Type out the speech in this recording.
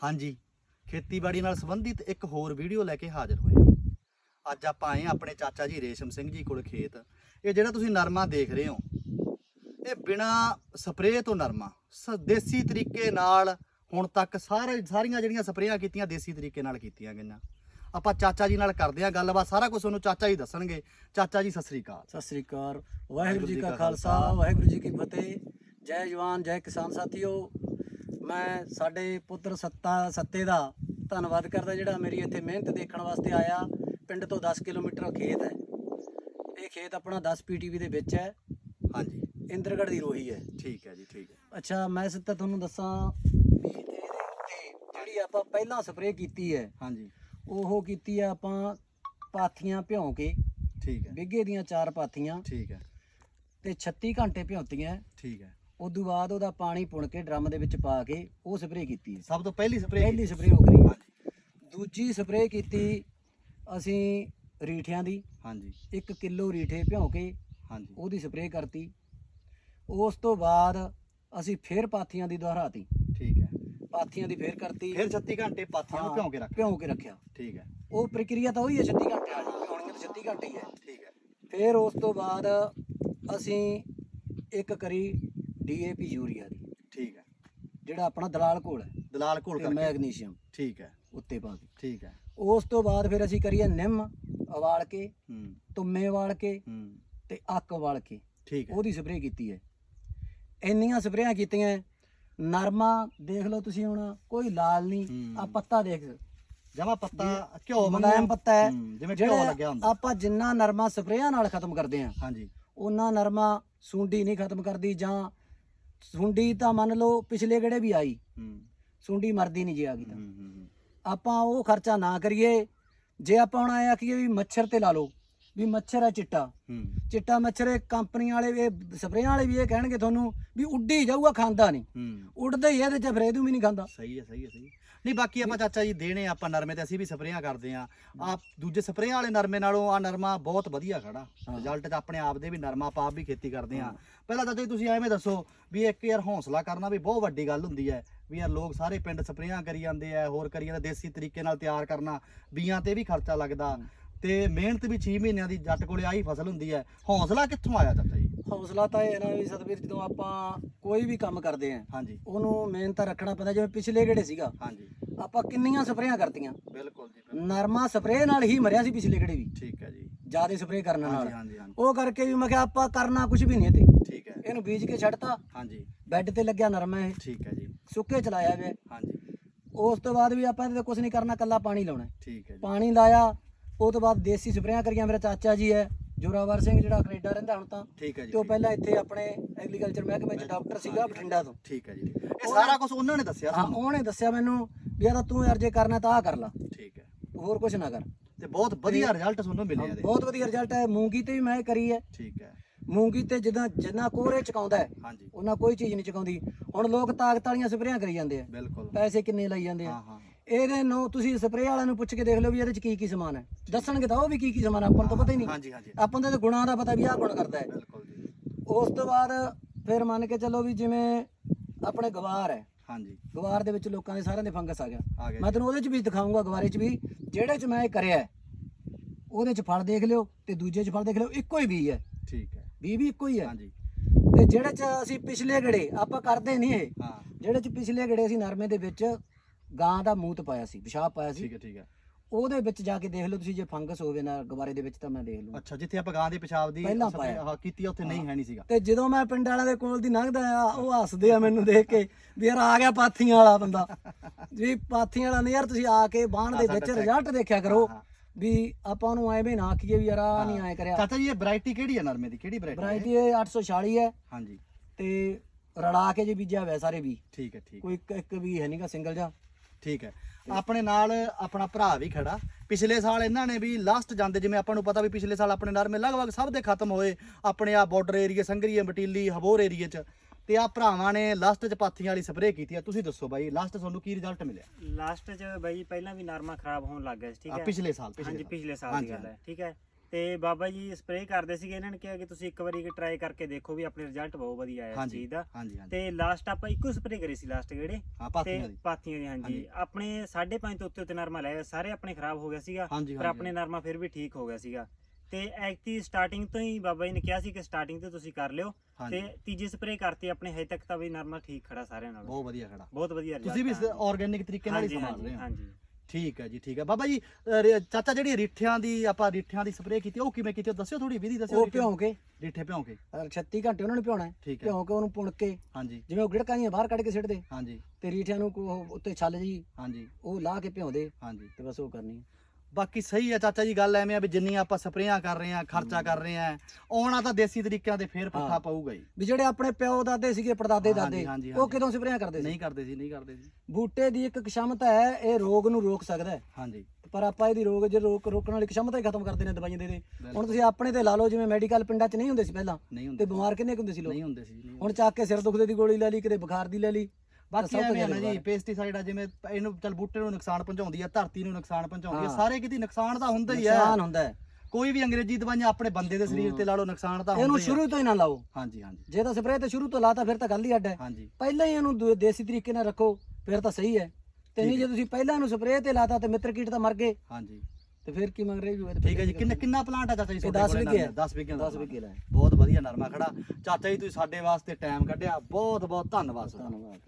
ਹਾਂਜੀ ਖੇਤੀਬਾੜੀ ਨਾਲ ਸੰਬੰਧਿਤ ਇੱਕ ਹੋਰ ਵੀਡੀਓ ਲੈ ਕੇ ਹਾਜ਼ਰ ਹੋਏ ਹਾਂ। ਅੱਜ ਆਪਾਂ ਆਏ ਆਪਣੇ ਚਾਚਾ ਜੀ ਰੇਸ਼ਮ ਸਿੰਘ ਜੀ ਕੋਲ ਖੇਤ। ਇਹ ਜਿਹੜਾ ਤੁਸੀਂ ਨਰਮਾ ਦੇਖ ਰਹੇ ਹੋ ਇਹ ਬਿਨਾ ਸਪਰੇਅ ਤੋਂ ਨਰਮਾ ਦੇਸੀ ਤਰੀਕੇ ਨਾਲ ਹੁਣ ਤੱਕ ਸਾਰੇ ਸਾਰੀਆਂ ਜਿਹੜੀਆਂ ਸਪਰੇਆਂ ਕੀਤੀਆਂ ਦੇਸੀ ਤਰੀਕੇ ਨਾਲ ਕੀਤੀਆਂ ਗਈਆਂ। ਆਪਾਂ ਚਾਚਾ ਜੀ ਨਾਲ ਕਰਦੇ ਹਾਂ ਗੱਲਬਾਤ ਸਾਰਾ ਕੁਝ ਤੁਹਾਨੂੰ ਚਾਚਾ ਜੀ ਦੱਸਣਗੇ। ਚਾਚਾ ਜੀ ਸਤਿ ਸ੍ਰੀ ਅਕਾਲ। ਸਤਿ ਸ੍ਰੀ ਅਕਾਲ। ਵਾਹਿਗੁਰੂ ਜੀ ਕਾ ਖਾਲਸਾ। ਵਾਹਿਗੁਰੂ ਜੀ ਕੀ ਫਤਿਹ। ਜੈ ਜਵਾਨ ਜੈ ਕਿਸਾਨ ਸਾਥੀਓ। ਮੈਂ ਸਾਡੇ ਪੁੱਤਰ ਸੱਤਾ ਸੱਤੇ ਦਾ ਧੰਨਵਾਦ ਕਰਦਾ ਜਿਹੜਾ ਮੇਰੀ ਇੱਥੇ ਮਿਹਨਤ ਦੇਖਣ ਵਾਸਤੇ ਆਇਆ। ਪਿੰਡ ਤੋਂ 10 ਕਿਲੋਮੀਟਰ ਖੇਤ ਹੈ। ਇਹ ਖੇਤ ਆਪਣਾ 10 ਪੀਟੀਵੀ ਦੇ ਵਿੱਚ ਹੈ। ਹਾਂਜੀ। ਇੰਦਰਗੜ੍ਹ ਦੀ ਰੋਹੀ ਹੈ। ਠੀਕ ਹੈ ਜੀ ਠੀਕ ਹੈ। ਅੱਛਾ ਮੈਂ ਸਿੱਧਾ ਤੁਹਾਨੂੰ ਦੱਸਾਂ ਵੀ ਇਹਦੇ ਉੱਤੇ ਜਿਹੜੀ ਆਪਾਂ ਪਹਿਲਾਂ ਸਪਰੇਅ ਕੀਤੀ ਹੈ ਹਾਂਜੀ। ਉਹ ਕੀਤੀ ਹੈ ਆਪਾਂ ਪਾਥੀਆਂ ਭਿਉਂ ਕੇ। ਠੀਕ ਹੈ। ਬਿੱਗੇ ਦੀਆਂ ਚਾਰ ਪਾਥੀਆਂ। ਠੀਕ ਹੈ। ਤੇ 36 ਘੰਟੇ ਭਿਉਂਤੀਆਂ। ਠੀਕ ਹੈ। ਉਦੋਂ ਬਾਅਦ ਉਹਦਾ ਪਾਣੀ ਪੁਣ ਕੇ ਡਰਮ ਦੇ ਵਿੱਚ ਪਾ ਕੇ ਉਹ ਸਪਰੇਅ ਕੀਤੀ। ਹੈ ਸਭ ਤੋਂ ਪਹਿਲੀ ਸਪਰੇਅ ਪਹਿਲੀ ਸਪਰੇਅ ਉਹ ਕਰੀ ਦੂਜੀ ਸਪਰੇਅ ਕੀਤੀ ਅਸੀਂ ਰੀਠਿਆਂ ਦੀ। ਹਾਂਜੀ। 1 ਕਿਲੋ ਰੀਠੇ ਭਿਉਂ ਕੇ ਹਾਂਜੀ। ਉਹਦੀ ਸਪਰੇਅ ਕਰਤੀ। ਉਸ ਤੋਂ ਬਾਅਦ ਅਸੀਂ ਫੇਰ ਪਾਥੀਆਂ ਦੀ ਦੁਹਰਾਤੀ। ਠੀਕ ਹੈ। ਪਾਥੀਆਂ ਦੀ ਫੇਰ ਕਰਤੀ। ਫਿਰ 36 ਘੰਟੇ ਪਾਥੀਆਂ ਨੂੰ ਹਾਂ, ਭਿਉਂ ਕੇ ਰੱਖ ਭਿਉਂ ਕੇ ਰੱਖਿਆ। ਠੀਕ ਹੈ। ਉਹ ਪ੍ਰਕਿਰਿਆ ਤਾਂ ਉਹੀ ਹੈ 36 ਘੰਟੇ ਵਾਲੀ। ਭਿਉਣੀਆਂ ਤਾਂ 36 ਘੰਟੇ ਹੀ ਹੈ। ਠੀਕ ਹੈ। ਫਿਰ ਉਸ ਤੋਂ ਬਾਅਦ ਅਸੀਂ ਇੱਕ ਕਰੀ ਡੀਏਪੀ ਯੂਰੀਆ ਦੀ। ਠੀਕ ਹੈ। ਜਿਹੜਾ ਆਪਣਾ ਦਲਾਲ ਕੋਲ ਹੈ। ਦਲਾਲ ਘੋਲ ਤੇ ਕਰਕੇ। ਮੈਗਨੀਸ਼ੀਅਮ ਠੀਕ ਹੈ। ਉੱਤੇ ਪਾ ਕੇ ਠੀਕ ਹੈ। ਉਸ ਤੋਂ ਬਾਅਦ ਫਿਰ ਅਸੀਂ ਕਰੀਏ ਨਿੰਮ ਉਬਾਲ ਕੇ ਹੂੰ। ਤੁੰਮੇ ਉਬਾਲ ਕੇ ਹੂੰ। ਤੇ ਅੱਕ ਉਬਾਲ ਕੇ। ਠੀਕ ਹੈ। ਉਹਦੀ ਸਪਰੇਅ ਕੀਤੀ ਹੈ। ਇੰਨੀਆਂ ਸਪਰੇਆਂ ਕੀਤੀਆਂ ਨਰਮਾ ਦੇਖ ਲਓ ਤੁਸੀਂ ਹੁਣ ਕੋਈ ਲਾਲ ਨਹੀਂ। ਹੂੰ। ਆ ਪੱਤਾ ਦੇਖ। ਜਮਾ ਪੱਤਾ ਘਿਓ ਮੁਲਾਇਮ ਪੱਤਾ ਹੈ। ਹੂੰ, ਜਿਵੇਂ ਘਿਓ ਜਿਹੜਾ ਲੱਗਿਆ ਹੁੰਦਾ। ਆਪਾਂ ਜਿੰਨਾ ਨਰਮਾ ਸਪਰੇਆਂ ਨਾਲ ਖਤਮ ਕਰਦੇ ਆ ਹਾਂਜੀ। ਉਹਨਾਂ ਨਰਮਾ ਸੁੰਡੀ ਨਹੀਂ ਖਤਮ ਕਰਦੀ ਜਾਂ ਸੁੰਡੀ ਤਾਂ ਮੰਨ ਲਓ ਪਿਛਲੇ ਗੜੇ ਵੀ ਆਈ। ਹੂੰ। ਸੁੰਡੀ ਮਰਦੀ ਨਹੀਂ ਜੇ ਆ ਗਈ ਤਾਂ। ਆਪਾਂ ਉਹ ਖਰਚਾ ਨਾ ਕਰੀਏ। ਜੇ ਆਪਾਂ ਹੁਣ ਆਇਆ ਕਿ ਵੀ ਮੱਛਰ ਤੇ ਲਾ ਲਓ। ਵੀ ਮੱਛਰ ਹੈ ਚਿੱਟਾ। ਚਿੱਟਾ ਮੱਛਰ ਇਹ ਕੰਪਨੀਆਂ ਵਾਲੇ ਵੀ ਇਹ ਸਪਰੇਆਂ ਵਾਲੇ ਵੀ ਇਹ ਕਹਿਣਗੇ ਤੁਹਾਨੂੰ ਵੀ ਉੱਡੀ ਜਾਊਗਾ ਖਾਂਦਾ ਨਹੀਂ। ਉੱਡਦਾ ਹੀ ਇਹਦੇ ਚ ਫਰੇਦੂ ਵੀ ਨਹੀਂ ਖਾਂਦਾ। ਸਹੀ ਹੈ ਸਹੀ ਹੈ ਸਹੀ। ਨਹੀਂ ਬਾਕੀ ਆਪਾਂ ਚਾਚਾ ਜੀ ਦੇਣੇ ਆਪਾਂ ਨਰਮੇ ਤੇ ਅਸੀਂ ਵੀ ਸਪਰੇਆਂ ਕਰਦੇ ਆ। ਆ ਦੂਜੇ ਸਪਰੇਆਂ ਵਾਲੇ ਨਰਮੇ ਨਾਲੋਂ ਆ ਨਰਮਾ ਬਹੁਤ ਵਧੀਆ ਖੜਾ। ਰਿਜ਼ਲਟ ਤਾਂ ਆਪਣੇ ਆਪ ਦੇ ਵੀ ਨਰਮਾ ਆਪਾਂ ਆਪ ਵੀ ਖੇਤੀ ਕਰਦੇ ਆ। ਪਹਿਲਾਂ ਚਾਚਾ ਜੀ ਤੁਸੀਂ ਐਵੇਂ ਦੱਸੋ ਵੀ ਇੱਕ ਯਾਰ ਹੌਸਲਾ ਕਰਨਾ ਵੀ ਬਹੁਤ ਵੱਡੀ ਗੱਲ ਹੁੰਦੀ ਹੈ ਵੀ ਯਾਰ ਲੋਕ ਸਾਰੇ ਪਿੰਡ ਸਪਰੇਆਂ ਕਰੀ ਜਾਂਦੇ ਆ ਹੋਰ ਕਰੀ ਜਾਂਦੇ ਦੇਸੀ ਤਰੀਕੇ ਨਾਲ ਤਿਆਰ ਕਰਨਾ ਬੀਆਂ ਤੇ ਵੀ ਖਰਚਾ ਲੱਗਦਾ। ਤੇ ਮਿਹਨਤ ਵੀ 6 ਮਹੀਨਿਆਂ ਦੀ ਜੱਟ ਕੋਲੇ ਆਹੀ ਫਸਲ ਹੁੰਦੀ ਹੈ। ਹੌਸਲਾ ਕਿੱਥੋਂ ਆਇਆ ਚਾਚਾ ਜੀ? ਹੌਸਲਾ ਤਾਂ ਇਹ ਨਾ ਵੀ ਸਤਵੀਰ ਜਦੋਂ ਆਪਾਂ ਕੋਈ ਵੀ ਕੰਮ ਕਰਦੇ ਆਂ ਹਾਂਜੀ। ਉਹਨੂੰ ਮਿਹਨਤ ਰੱਖਣਾ ਪੈਂਦਾ ਜਿਵੇਂ ਪਿਛਲੇ ਗੇੜੇ ਸੀਗਾ। ਹਾਂਜੀ। ਆਪਾਂ ਕਿੰਨੀਆਂ ਸਪਰੇਆਂ ਕਰਤੀਆਂ। ਬਿਲਕੁਲ ਜੀ। ਨਰਮਾ ਸਪਰੇਅ ਨਾਲ ਹੀ ਮਰਿਆ ਸੀ ਪਿਛਲੇ ਗੇੜੇ ਵੀ। ਠੀਕ ਹੈ ਜੀ। ਜ਼ਿਆਦਾ ਸਪਰੇਅ ਕਰਨ ਨਾਲ। ਹਾਂਜੀ ਹਾਂਜੀ ਉਹ ਕਰਕੇ ਵੀ ਮੈਂ ਕਿਹਾ ਆਪਾਂ ਕਰਨਾ ਕੁਝ ਵੀ ਨਹੀਂ ਤੇ ਠੀਕ ਹੈ। ਇਹਨੂੰ ਬੀਜ ਕੇ ਛੱਡਤਾ। ਹਾਂਜੀ। ਬੈੱਡ ਤੇ ਲੱਗਿਆ ਨਰਮਾ ਇਹ। ਠੀਕ ਹੈ ਜੀ। ਸੁੱਕੇ ਚਲਾਇਆ ਵੇ। ਹਾਂਜੀ। ਉਸ ਤੋਂ ਬਾਅਦ ਵੀ ਆਪਾਂ ਇਹਦੇ ਕੁਝ ਨਹੀਂ ਕਰਨਾ ਕੱਲਾ ਪਾਣੀ ਲਾਉਣਾ। ਠੀਕ ਹੈ ਜੀ। ਪਾਣੀ ਲਾਇਆ ਉਹ ਤੋਂ ਬਾਅਦ ਦੇਸੀ ਸਪਰੇਆਂ ਕਰੀਆਂ ਮੇਰਾ ਚਾਚਾ ਜੀ ਹੈ ਜੋਰਾਵਰ ਸਿੰਘ ਜਿਹੜਾ ਕੈਨੇਡਾ ਰਹਿੰਦਾ ਹੁਣ ਤਾਂ। ਠੀਕ ਹੈ ਜੀ ਤੇ ਉਹ ਪਹਿਲਾਂ ਇੱਥੇ ਆਪਣੇ ਐਗਰੀਕਲਚਰ ਮਹਿਕਮੇ ਚ ਡਾਕਟਰ ਸੀਗਾ ਬਠਿੰਡਾ ਤੋਂ। ਠੀਕ ਹੈ ਜੀ। ਇਹ ਸਾਰਾ ਕੁਝ ਉਹਨਾਂ ਨੇ ਦੱਸਿਆ ਹਾਂ ਉਹਨੇ ਦੱਸਿਆ ਮੈਨੂੰ ਵੀ ਯਾਰ ਤੂੰ ਯਾਰ ਜੇ ਕਰਨਾ ਤਾਂ ਆ ਕਰ ਲਾ। ਠੀਕ ਹੈ। ਹੋਰ ਕੁਝ ਨਾ ਕਰ। ਤੇ ਬਹੁਤ ਵਧੀਆ ਰਿਜ਼ਲਟ ਤੁਹਾਨੂੰ ਮਿਲਿਆ ਇਹਦੇ। ਬਹੁਤ ਵਧੀਆ ਰਿਜ਼ਲਟ ਹੈ ਮੂੰਗੀ ਤੇ ਵੀ ਮੈਂ ਕਰੀ ਹੈ। ਠੀਕ ਹੈ। ਮੂੰਗੀ ਤੇ ਜਿੱਦਾਂ ਜਿੰਨਾ ਕੋਹਰੇ ਚਕਾਉਂਦਾ ਹੈ ਉਹਨਾਂ ਕੋਈ ਚੀਜ਼ ਨਹੀਂ ਚਕਾਉਂਦੀ। ਹੁਣ ਲੋਕ ਤਾਕਤ ਵਾਲੀਆਂ ਸਪਰੇਆਂ ਕਰੀ ਜਾਂਦੇ ਆ। ਬਿਲਕੁਲ। ਪੈਸੇ ਕਿੰਨੇ ਲਈ ਜਾਂਦੇ ਆ। ਇਹਦੇ ਨੂੰ ਤੁਸੀਂ ਸਪਰੇਅ ਵਾਲਿਆਂ ਨੂੰ ਪੁੱਛ ਕੇ ਦੇਖ ਲਓ ਵੀ ਇਹਦੇ ਚ ਕੀ ਕੀ ਸਮਾਨ ਹੈ। ਦੱਸਣਗੇ ਤਾਂ ਉਹ ਵੀ ਕੀ ਕੀ ਸਮਾਨ ਹੈ ਆਪਾਂ ਨੂੰ ਤਾਂ ਪਤਾ ਹੀ ਨਹੀਂ। ਹਾਂਜੀ ਹਾਂਜੀ। ਆਪਾਂ ਨੂੰ ਤਾਂ ਗੁਣਾਂ ਦਾ ਪਤਾ ਵੀ ਆਹ ਗੁਣ ਕਰਦਾ ਹੈ। ਬਿਲਕੁਲ ਜੀ। ਉਸ ਤੋਂ ਬਾਅਦ ਫਿਰ ਮੰਨ ਕੇ ਚੱਲੋ ਵੀ ਜਿਵੇਂ ਆਪਣੇ ਗਵਾਰ ਹੈ। ਹਾਂਜੀ। ਗਵਾਰ ਦੇ ਵਿੱਚ ਲੋਕਾਂ ਦੇ ਸਾਰਿਆਂ ਦੇ ਫੰਗਸ ਆ ਗਿਆ। ਆ ਗਿਆ ਮੈਂ ਤੈਨੂੰ ਉਹਦੇ ਚ ਵੀ ਦਿਖਾਉਂਗਾ ਗਵਾਰੇ ਚ ਵੀ। ਜਿਹੜੇ ਚ ਮੈਂ ਇਹ ਕਰਿਆ ਹੈ, ਉਹਦੇ ਚ ਫਲ ਦੇਖ ਲਿਓ ਤੇ ਦੂਜੇ ਚ ਫਲ ਦੇਖ ਲਿਓ ਇੱਕੋ ਹੀ ਬੀਜ ਹੈ। ਠੀਕ ਹੈ। ਬੀਜ ਵੀ ਇੱਕੋ ਹੀ ਹੈ। ਹਾਂਜੀ। ਤੇ ਜਿਹੜੇ ਚ ਅਸੀਂ ਪਿਛਲੇ ਗੜੇ ਆਪਾਂ ਕਰਦੇ ਨਹੀਂ ਇਹ। ਹਾਂ। ਜਿਹੜੇ ਚ ਪਿਛਲੇ ਗੜੇ ਅਸੀਂ ਨਰਮੇ ਦੇ ਵਿੱਚ ਗਾਂ ਦਾ ਮੂਤ ਪਾਇਆ ਸੀ ਪਿਸ਼ਾਬ ਪਾਇਆ ਸੀ। ਠੀਕ ਹੈ ਠੀਕ ਹੈ। ਉਹਦੇ ਵਿੱਚ ਜਾ ਕੇ ਦੇਖ ਲਓ ਤੁਸੀਂ ਜੇ ਫੰਗਸ ਹੋਵੇ ਨਾ ਗਵਾਰੇ ਦੇ ਵਿੱਚ ਤਾਂ ਮੈਂ ਦੇਖ ਲੂੰ ਅੱਛਾ ਜਿੱਥੇ ਆਪਾਂ ਗਾਂ ਦੇ ਪਿਸ਼ਾਬ ਦੀ ਪਹਿਲਾਂ ਸਪਰੇਅ, ਪਾਇਆ। ਹਾਂ ਕੀਤੀ ਆ, ਉੱਥੇ ਨਹੀਂ ਹੈ। ਨਹੀਂ ਸੀਗਾ। ਤੇ ਜਦੋਂ ਮੈਂ ਪਿੰਡ ਵਾਲਿਆਂ ਦੇ ਕੋਲ ਦੀ ਲੰਘਦਾ ਆ ਉਹ ਹੱਸਦੇ ਆ ਮੈਨੂੰ ਦੇਖ ਕੇ ਵੀ ਯਾਰ ਆ ਗਿਆ ਪਾਥੀਆਂ ਵਾਲਾ ਬੰਦਾ। ਵੀ ਪਾਥੀਆਂ ਵਾਲਾ ਨਹੀਂ ਯਾਰ ਤੁਸੀਂ ਆ ਕੇ ਬਾਣ ਦੇ ਆਹ ਵਿੱਚ ਰਿਜ਼ਲਟ ਦੇਖਿਆ ਕਰੋ। ਵੀ ਆਪਾਂ ਉਹਨੂੰ ਐਵੇਂ ਨਾ ਆਖੀਏ ਵੀ ਯਾਰ ਆ ਨਹੀਂ ਆਏ ਕਰਿਆ। ਚਾਚਾ ਜੀ ਇਹ ਵੈਰਾਈਟੀ ਕਿਹੜੀ ਹੈ ਨਰਮੇ ਦੀ? ਕਿਹੜੀ ਵੈਰਾਈਟੀ ਵੈਰਾਈਟੀ ਇਹ? 846 ਹੈ। ਹਾਂਜੀ। ਤੇ ਰੜਾ ਕੇ ਜੇ ਬੀਜਿਆ ਹੋਇਆ ਸਾਰੇ ਵੀ। ਠੀਕ ਹੈ ਠੀਕ ਕੋਈ ਇੱਕ ਇੱਕ ਵੀ ਹੈ ਨਹੀਂਗਾ ਸਿੰਗਲ ਜਾ ਠੀਕ ਹੈ। ਆਪਣੇ ਨਾਲ ਆਪਣਾ ਭਰਾ ਵੀ ਖੜਾ। ਪਿਛਲੇ ਸਾਲ ਇਹਨਾਂ ਨੇ ਵੀ ਲਾਸਟ ਜਾਂਦੇ ਜਿਵੇਂ ਆਪਾਂ ਨੂੰ ਪਤਾ ਵੀ ਪਿਛਲੇ ਸਾਲ ਆਪਣੇ ਨਰਮੇ ਲਗਭਗ ਸਭ ਦੇ ਖਤਮ ਹੋਏ ਆਪਣੇ ਆ ਬਾਰਡਰ ਏਰੀਆ ਸੰਗਰੀਏ ਮਟੀਲੀ ਹਬੋਰ ਏਰੀਏ ਚ। ਤੇ ਆ ਭਰਾਵਾਂ ਨੇ ਲਾਸਟ ਚ ਪਾਥੀਆਂ ਵਾਲੀ ਸਪਰੇਅ ਕੀਤੀ ਆ। ਤੁਸੀਂ ਦੱਸੋ ਬਾਈ ਲਾਸਟ ਤੁਹਾਨੂੰ ਕੀ ਰਿਜ਼ਲਟ ਮਿਲਿਆ? ਲਾਸਟ 'ਚ ਬਈ ਪਹਿਲਾਂ ਵੀ ਨਰਮਾ ਖਰਾਬ ਹੋਣ ਲੱਗ ਗਿਆ ਸੀ ਠੀਕ ਆ ਹੈ ਪਿਛਲੇ ਸਾਲ ਪਿਛਲੇ ਹਾਂਜੀ ਸਾਲ। ਪਿਛਲੇ ਸਾਲ ਹਾਂਜੀ, ਦੀ ਗੱਲ ਹੈ ਠੀਕ ਹੈ। ਤੇ ਬਾਬਾ ਜੀ ਸਪਰੇਅ ਕਰਦੇ ਸੀਗੇ ਇਹਨਾਂ ਨੇ ਕਿਹਾ ਕਿ ਤੁਸੀਂ ਇੱਕ ਵਾਰੀ ਟਰਾਈ ਕਰਕੇ ਦੇਖੋ ਵੀ ਆਪਣੇ ਰਿਜ਼ਲਟ ਬਹੁਤ ਵਧੀਆ ਆਇਆ ਇਸ ਹਾਂਜੀ ਚੀਜ਼ ਦਾ। ਹਾਂਜੀ ਹਾਂਜੀ। ਤੇ ਲਾਸਟ ਆਪਾਂ ਇੱਕੋ ਸਪਰੇਅ ਕਰੀ ਸੀ ਲਾਸਟ ਗੇੜੇ ਹਾਂ ਤੇ ਪਾਤੀਆਂ ਦੀ। ਪਾਥੀਆਂ ਦੀ ਹਾਂਜੀ। ਹਾਂਜੀ। ਆਪਣੇ 5.5 ਤੋਂ ਉੱਤੇ ਉੱਤੇ ਨਰਮਾ ਲਾਇਆ ਸਾਰੇ ਆਪਣੇ ਖਰਾਬ ਹੋ ਗਿਆ ਸੀਗਾ ਹਾਂਜੀ ਪਰ ਆਪਣੇ ਨਰਮਾ ਫਿਰ ਵੀ ਠੀਕ ਹੋ ਗਿਆ ਸੀਗਾ। ਤੇ ਐਕਟੀ ਸਟਾਰਟਿੰਗ ਤੋਂ ਹੀ ਬਾਬਾ ਜੀ ਨੇ ਕਿਹਾ ਸੀ ਕਿ ਸਟਾਰਟਿੰਗ ਤੋਂ ਤੁਸੀਂ ਕਰ ਲਿਓ। ਤੇ ਹਾਂਜੀ। ਤੀਜੀ ਸਪਰੇਅ ਕਰਤੀ ਆਪਣੇ ਹਜੇ ਤੱਕ ਤਾਂ ਵੀ ਨਰਮਾ ਠੀਕ ਖੜਾ ਸਾਰਿਆਂ ਨਾਲ। ਬਹੁਤ ਵਧੀਆ ਖੜਾ। ਬਹੁਤ ਵਧੀਆ result ਤੁਸੀਂ ਵੀ ਆ। ਆਰਗੇਨਿਕ ਤਰੀਕੇ ਨਾਲ ਹੀ ਹਾਂਜੀ, ਸੰਭਾਲ ਹਾਂਜੀ, ਰਹੇ ਹੋ। ਹਾਂਜੀ। ਠੀਕ ਹੈ ਜੀ ਠੀਕ ਹੈ। ਬਾਬਾ ਜੀ ਰੇ- ਚਾਚਾ ਜਿਹੜੀ ਰਿੱਠਿਆਂ ਦੀ ਆਪਾਂ ਰਿੱਠਿਆਂ ਦੀ ਸਪਰੇਅ ਕੀਤੀ ਉਹ ਕਿਵੇਂ ਕੀਤੀ? ਉਹ ਦੱਸਿਓ ਥੋੜੀ ਵਿਧੀ ਦੱਸਿਓ ਉਹ ਰਿੱਠਿਆਂ- ਭਿਉਂ ਕੇ। ਰਿੱਠੇ ਭਿਉਂ ਕੇ। 36 ਘੰਟੇ ਉਹਨਾਂ ਨੂੰ ਭਿਉਣਾ ਹੈ। ਠੀਕ ਹੈ। ਭਿਉਂ ਕੇ ਉਹਨੂੰ ਪੁਣ ਕੇ ਹਾਂਜੀ। ਜਿਵੇਂ ਉਹ ਗਿੜਕਾਈਆਂ ਬਾਹਰ ਕੱਢ ਕੇ ਸਿੱਟ ਦੇ ਹਾਂਜੀ। ਤੇ ਰੀਠਿਆਂ ਨੂੰ ਕੋ- ਉੱਤੇ ਛੱਲ ਜੀ ਹਾਂਜੀ। ਉਹ ਲਾ ਕੇ ਭਿਉਂ ਦੇ ਹਾਂਜੀ। ਤੇ ਬਸ ਉਹ ਕਰਨੀ ਬਾਕੀ ਸਹੀ ਹੈ ਚਾਚਾ ਜੀ ਗੱਲ ਐਵੇਂ ਆ ਵੀ ਜਿੰਨੀਆਂ ਆਪਾਂ ਸਪਰੇਆਂ ਕਰ ਰਹੇ ਆ ਖਰਚਾ ਕਰ ਰਹੇ ਆ ਆਉਣਾ ਤਾਂ ਦੇਸੀ ਤਰੀਕਿਆਂ ਦੇ ਫੇਰ ਪੱਠਾ। ਪਊਗਾ ਹੀ ਵੀ ਜਿਹੜੇ ਆਪਣੇ ਪਿਓ ਦਾਦੇ ਸੀਗੇ ਪੜਦਾਦੇ ਦਾਦੇ ਹਾਂਜੀ, ਉਹ ਹਾਂਜੀ। ਕਿਦੋਂ ਸਪਰੇਆਂ ਕਰਦੇ ਸੀ? ਨਹੀਂ ਕਰਦੇ ਸੀ ਨਹੀਂ ਕਰਦੇ ਸੀ। ਬੂਟੇ ਦੀ ਇੱਕ ਕਿਸਮਤ ਹੈ ਇਹ ਰੋਗ ਨੂੰ ਰੋਕ ਸਕਦਾ ਹੈ। ਹਾਂਜੀ। ਪਰ ਆਪਾਂ ਇਹਦੀ ਰੋਗ ਜੇ ਰੋਕ ਰੋਕਣ ਵਾਲੀ ਕਿਸਮਤ ਹੀ ਖਤਮ ਕਰਦੇ ਨੇ ਦਵਾਈਆਂ ਦੇ ਦੇ। ਹੁਣ। ਤੁਸੀਂ ਆਪਣੇ ਤੇ ਲਾ ਲਓ ਜਿਵੇਂ ਮੈਡੀਕਲ ਪਿੰਡਾਂ 'ਚ ਨਹੀਂ ਹੁੰਦੇ ਸੀ ਪਹਿਲਾਂ। ਨਹੀਂ ਤੇ ਹੁੰਦੇ ਬਿਮਾਰ ਕਿੰਨੇ ਕੁ ਹੁੰਦੇ ਸੀ ਲੋਕ? ਨਹੀਂ ਹੁੰਦੇ ਸੀ ਨਹੀਂ ਹੁਣ ਚੱਕ ਕੇ ਸਿਰ ਦੁਖਦੇ ਦੀ ਗੋਲੀ ਲੈ ਲਈ ਕਿਤੇ ਬੁਖਾਰ ਦੀ ਲੈ ਲਈ। ਬਾਕੀ ਐਵੇਂ ਆ ਨਾ ਜੀ। ਪੈਸਟੀਸਾਈਡ ਆ ਜਿਵੇਂ ਇਹਨੂੰ ਚਲ ਬੂਟੇ ਨੂੰ ਨੁਕਸਾਨ ਪਹੁੰਚਾਉਂਦੀ ਆ ਧਰਤੀ ਨੂੰ ਨੁਕਸਾਨ ਪਹੁੰਚਾਉਂਦੀ ਆ ਹਾਂ। ਸਾਰੇ ਕਿਤੇ ਨੁਕਸਾਨ ਤਾਂ ਹੁੰਦਾ ਹੀ ਆ। ਨੁਕਸਾਨ ਹੁੰਦਾ ਹੈ। ਕੋਈ ਵੀ ਅੰਗਰੇਜ਼ੀ ਦਵਾਈਆਂ ਆਪਣੇ ਬੰਦੇ ਦੇ ਸਰੀਰ ਤੇ ਲਾ ਲਓ ਨੁਕਸਾਨ ਤਾਂ ਹੁੰਦਾ ਇਹਨੂੰ ਹੀ ਆ। ਸ਼ੁਰੂ ਤੋਂ ਹੀ ਨਾ ਲਾਓ। ਹਾਂਜੀ ਹਾਂਜੀ। ਜੇ ਤਾਂ ਸਪਰੇਅ ਤੇ ਸ਼ੁਰੂ ਤੋਂ ਲਾਤਾ ਫਿਰ ਤਾਂ ਗੱਲ ਹੀ ਅੱਡ ਹੈ। ਹਾਂਜੀ। ਪਹਿਲਾਂ ਹੀ ਇਹਨੂੰ ਦੂ- ਦੇਸੀ ਤਰੀਕੇ ਨਾਲ ਰੱਖੋ ਫਿਰ ਤਾਂ ਸਹੀ ਹੈ। ਤੇ ਨਹੀਂ ਜੇ ਤੁਸੀਂ ਪਹਿਲਾਂ ਇਹਨੂੰ ਸਪਰੇਅ ਤੇ ਲਾਤਾ ਤੇ ਮਿੱਤਰ ਕੀਟ ਤਾਂ ਮਰ ਗਏ ਹਾਂਜੀ। ਤੇ ਫਿਰ ਕੀ ਮੰਗ ਰਹੇ ਵੀ ਠੀਕ ਹੈ ਜੀ। ਕਿੰਨਾ ਕਿੰਨਾ ਪਲਾਂਟ ਆ ਚਾਚਾ ਜੀ ਇਹ ਤੁਹਾਡੇ 10 ਕੋਲੇ? ਵਿਗੇ ਹੈ 10 ਵਿਗੇ 10 ਵਿਗੇ ਲਾਇਆ ਬਹੁਤ ਵਧੀਆ ਨਰਮਾ ਖੜਾ। ਚਾਚਾ ਜੀ ਤੁਸੀਂ ਸਾਡੇ ਵਾਸਤੇ ਟਾਈਮ ਕੱਢਿਆ। ਬਹੁਤ ਬਹੁਤ ਧੰਨਵਾਦ ਤੁਹਾਡਾ ਧੰਨਵਾਦ